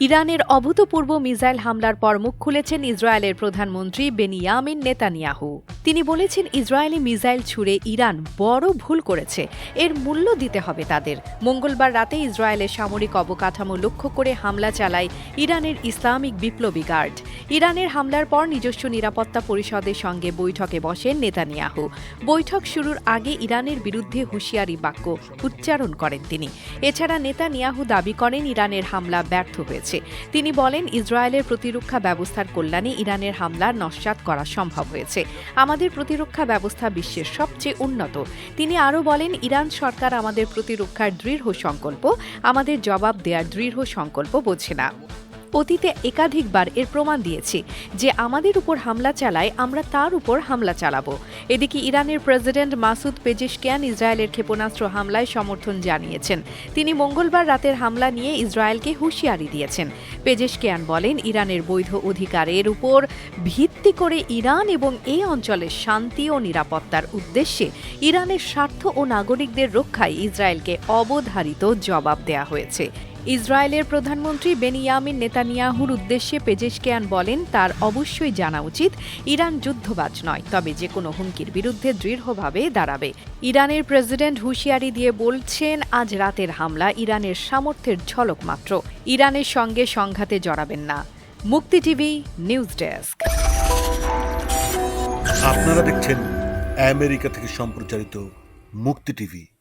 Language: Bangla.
ইরানের অভূতপূর্ব মিসাইল হামলার পর মুখ খুলেছেন ইসরায়েলের প্রধানমন্ত্রী বেনিয়ামিন নেতানিয়াহু। তিনি বলেছেন, ইসরায়েলি মিসাইল ছুড়ে ইরান বড় ভুল করেছে। এর মূল্য দিতে হবে তাদের। মঙ্গলবার রাতে ইসরায়েলের সামরিক অবকাঠামো লক্ষ্য করে হামলা চালায় ইরানের ইসলামিক বিপ্লবী গার্ড। ইরানের হামলার পর নিজস্ব নিরাপত্তা পরিষদের সঙ্গে বৈঠকে বসেন নেতানিয়াহু। বৈঠক শুরুর আগে ইরানের বিরুদ্ধে হুঁশিয়ারি বাক্য উচ্চারণ করেন তিনি। এছাড়া নেতানিয়াহু দাবি করেন ইরানের হামলা ব্যর্থ হয়েছে। তিনি বলেন, ইসরায়েলের প্রতিরক্ষা ব্যবস্থার কল্যাণে ইরানের হামলা নস্যাৎ করা সম্ভব হয়েছে। আমাদের প্রতিরক্ষা ব্যবস্থা বিশ্বের সবচেয়ে উন্নত। তিনি আরও বলেন, ইরান সরকার আমাদের প্রতিরক্ষার দৃঢ় সংকল্প। আমাদের জবাব দেওয়ার দৃঢ় সংকল্প বোঝে না। অতীতে একাধিকবার এর প্রমাণ দিয়েছি যে আমাদের উপর হামলা চালায়, আমরা তার উপর হামলা চালাবো। এদিকে ইরানের প্রেসিডেন্ট মাসুদ পেজেশকিয়ান ইসরায়েলের ক্ষেপণাস্ত্র হামলায় সমর্থন জানিয়েছেন। তিনি মঙ্গলবার রাতের হামলা নিয়ে ইসরায়েলকে হুঁশিয়ারি দিয়েছেন। পেজেশকিয়ান বলেন, ইরানের বৈধ অধিকারের উপর ভিত্তি করে ইরান এবং এই অঞ্চলের শান্তি ও নিরাপত্তার উদ্দেশ্যে ইরানের স্বার্থ ও নাগরিকদের রক্ষায় ইসরায়েলকে অবধারিত জবাব দেয়া হয়েছে। ইসরায়েলের প্রধানমন্ত্রী বেনিয়ামিন নেতানিয়াহুর উদ্দেশ্যে পেজেশকেয়ান বলেন, তার অবশ্যই জানা উচিত, ইরান যুদ্ধবাজ নয়, তবে যে কোনো হুমকির বিরুদ্ধে দৃঢ়ভাবে দাঁড়াবে। ইরানের প্রেসিডেন্ট হুঁশিয়ারি দিয়ে বলছেন, আজ রাতের হামলা ইরানের সামর্থ্যের ঝলক মাত্র, ইরানের সঙ্গে সংঘাতে জড়াবেন না। মুক্তি টিভি, নিউজ ডেস্ক। আপনারা দেখছেন আমেরিকা থেকে সম্প্রচারিত মুক্তি টিভি।